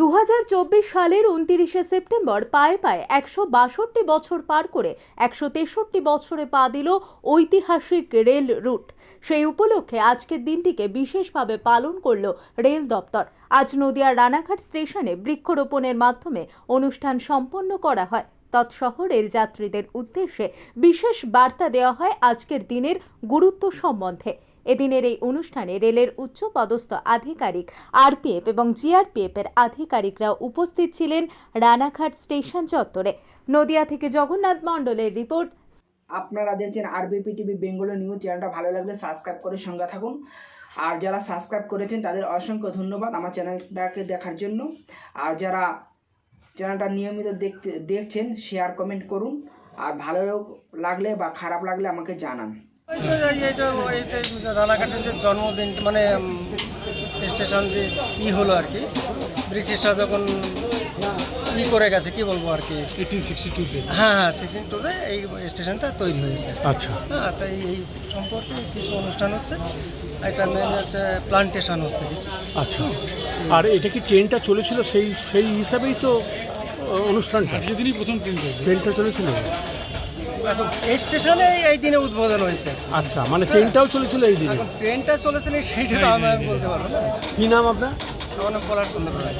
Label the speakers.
Speaker 1: দু হাজার চব্বিশ সালের উনতিরিশে সেপ্টেম্বর পায়ে পায়ে একশো বাষট্টি বছর পার করে একশো তেষট্টি বছরে পা দিল ঐতিহাসিক রেল রুট। সেই উপলক্ষে আজকের দিনটিকে বিশেষভাবে পালন করল রেল দপ্তর। আজ নদিয়ার রানাঘাট স্টেশনে বৃক্ষরোপণের মাধ্যমে অনুষ্ঠান সম্পন্ন করা হয়। তৎসহ রেলযাত্রীদের উদ্দেশ্যে বিশেষ বার্তা দেওয়া হয় আজকের দিনের গুরুত্ব সম্বন্ধে। এদিনের এই অনুষ্ঠানে রেলের উচ্চ পদস্থ আধিকারিক আরপিএফ এবং জিআরপিএফ এর আধিকারিকরা উপস্থিত ছিলেন রানাঘাট স্টেশন চত্বরে। নদিয়া থেকে জগন্নাথ মণ্ডলের রিপোর্ট।
Speaker 2: আপনারা দেখছেন আরবিপি টিভি বেঙ্গলি নিউজ। চ্যানেলটা ভালো লাগলে সাবস্ক্রাইব করে সঙ্গে থাকুন। আর যারা সাবস্ক্রাইব করেছেন, তাদের অসংখ্য ধন্যবাদ আমার চ্যানেলটাকে দেখার জন্য। আর যারা চ্যানেলটা নিয়মিত দেখতে, দেখছেন শেয়ার কমেন্ট করুন। আর ভালো লাগলে বা খারাপ লাগলে আমাকে জানান।
Speaker 3: এই তো এই- এইটা এইটা রানাঘাটের যে জন্মদিন মানে স্টেশন যে ই হলো আর কি ব্রিটিশরা যখন ই করে গেছে কি বলব আর কি? হ্যাঁ হ্যাঁ সিক্সটিন টুতে এই স্টেশনটা তৈরি হয়েছে।
Speaker 4: আচ্ছা।
Speaker 3: হ্যাঁ তাই এই সম্পর্কে কিছু অনুষ্ঠান হচ্ছে এটা মেন হচ্ছে প্লান্টেশন হচ্ছে কিছু।
Speaker 4: আচ্ছা। আর এটা কি ট্রেনটা চলেছিল সেই সেই হিসাবেই তো অনুষ্ঠানটা?
Speaker 5: আজকে দিনই প্রথম ট্রেন
Speaker 4: ট্রেনটা চলেছিল?
Speaker 3: এই স্টেশনে এই দিনে উদ্বোধন হয়েছে।
Speaker 4: আচ্ছা মানে ট্রেনটাও চলেছিল এই দিনে?
Speaker 3: ট্রেনটা চলেছে না সেইটা আমি বলতে পারব না।
Speaker 4: কি নাম আপনার?
Speaker 3: আমার নাম পলাশ চন্দ্র রায়